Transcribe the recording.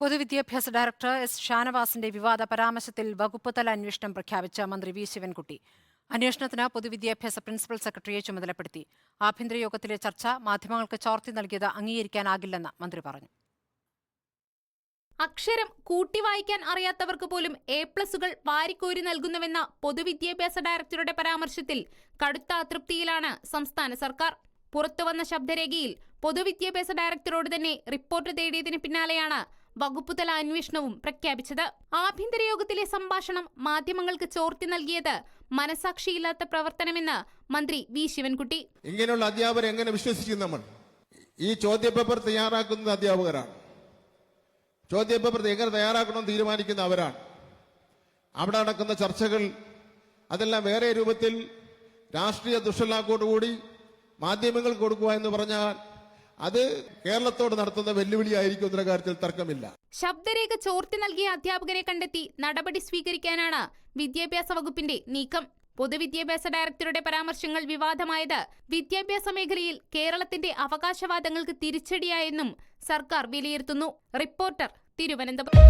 പൊതുവിദ്യാഭ്യാസ director S ഷാനവാസിന്റെ വിവാദ പരാമർശത്തിൽ വകുപ്പ് തല അന്വേഷണം പ്രഖ്യാപിച്ച മന്ത്രി വി ശിവൻകുട്ടി. അന്വേഷണത്തിന് പൊതുവിദ്യാഭ്യാസ പ്രിൻസിപ്പൽ സെക്രട്ടറിയെ ചുമതലപ്പെടുത്തി. ആഭ്യന്തര യോഗത്തിലെ ചർച്ച മാധ്യമങ്ങൾക്ക് ചോർത്തി നൽകിയത് അംഗീകരിക്കാനാകില്ലെന്ന് മന്ത്രി പറഞ്ഞു. അക്ഷരം കൂട്ടി വായിക്കാൻ അറിയാത്തവർക്ക് പോലും എ പ്ലസുകൾ വാരിക്കോരി നൽകുന്നുവെന്ന പൊതുവിദ്യാഭ്യാസ ഡയറക്ടറുടെ പരാമർശത്തിൽ കടുത്ത അതൃപ്തിയിലാണ് സംസ്ഥാന സർക്കാർ. പുറത്തുവന്ന ശബ്ദരേഖയിൽ പൊതുവിദ്യാഭ്യാസ ഡയറക്ടറോട് തന്നെ റിപ്പോർട്ട് തേടിയതിന് പിന്നാലെയാണ് വകുപ്പുതല അന്വേഷണവും പ്രഖ്യാപിച്ചത്. ആഭ്യന്തര യോഗത്തിലെ സംഭാഷണം മാധ്യമങ്ങൾക്ക് ചോർത്തി നൽകിയത് മനസാക്ഷിയില്ലാത്ത പ്രവർത്തനമെന്ന് മന്ത്രി വി. ശിവൻകുട്ടി. ഇങ്ങനെയുള്ള അധ്യാപകരെ എങ്ങനെ വിശ്വസിക്കും നമ്മൾ? ഈ ചോദ്യപേപ്പർ തയ്യാറാക്കുന്നത് അധ്യാപകരാണ്. ചോദ്യപേപ്പർ എങ്ങനെ തയ്യാറാക്കണമെന്ന് തീരുമാനിക്കുന്ന അവരാണ്. അവിടെ നടക്കുന്ന ചർച്ചകൾ അതെല്ലാം വേറെ രൂപത്തിൽ രാഷ്ട്രീയ ദുഷ്ടലാക്കോടുകൂടി മാധ്യമങ്ങൾ കൊടുക്കുക എന്ന് പറഞ്ഞാൽ അത് കേരളത്തോട് നടത്തുന്ന വെല്ലുവിളിയായിരിക്കും എന്ന കാര്യത്തിൽ തർക്കമില്ല. ശബ്ദരേഖ ചോർത്തി നൽകിയ അധ്യാപകരെ കണ്ടെത്തി നടപടി സ്വീകരിക്കാനാണ് വിദ്യാഭ്യാസ വകുപ്പിന്റെ നീക്കം. പൊതുവിദ്യാഭ്യാസ ഡയറക്ടറുടെ പരാമർശങ്ങൾ വിവാദമായത് വിദ്യാഭ്യാസ മേഖലയിൽ കേരളത്തിന്റെ അവകാശവാദങ്ങൾക്ക് തിരിച്ചടിയായെന്നും സർക്കാർ വിലയിരുത്തുന്നു. റിപ്പോർട്ടർ തിരുവനന്തപുരം.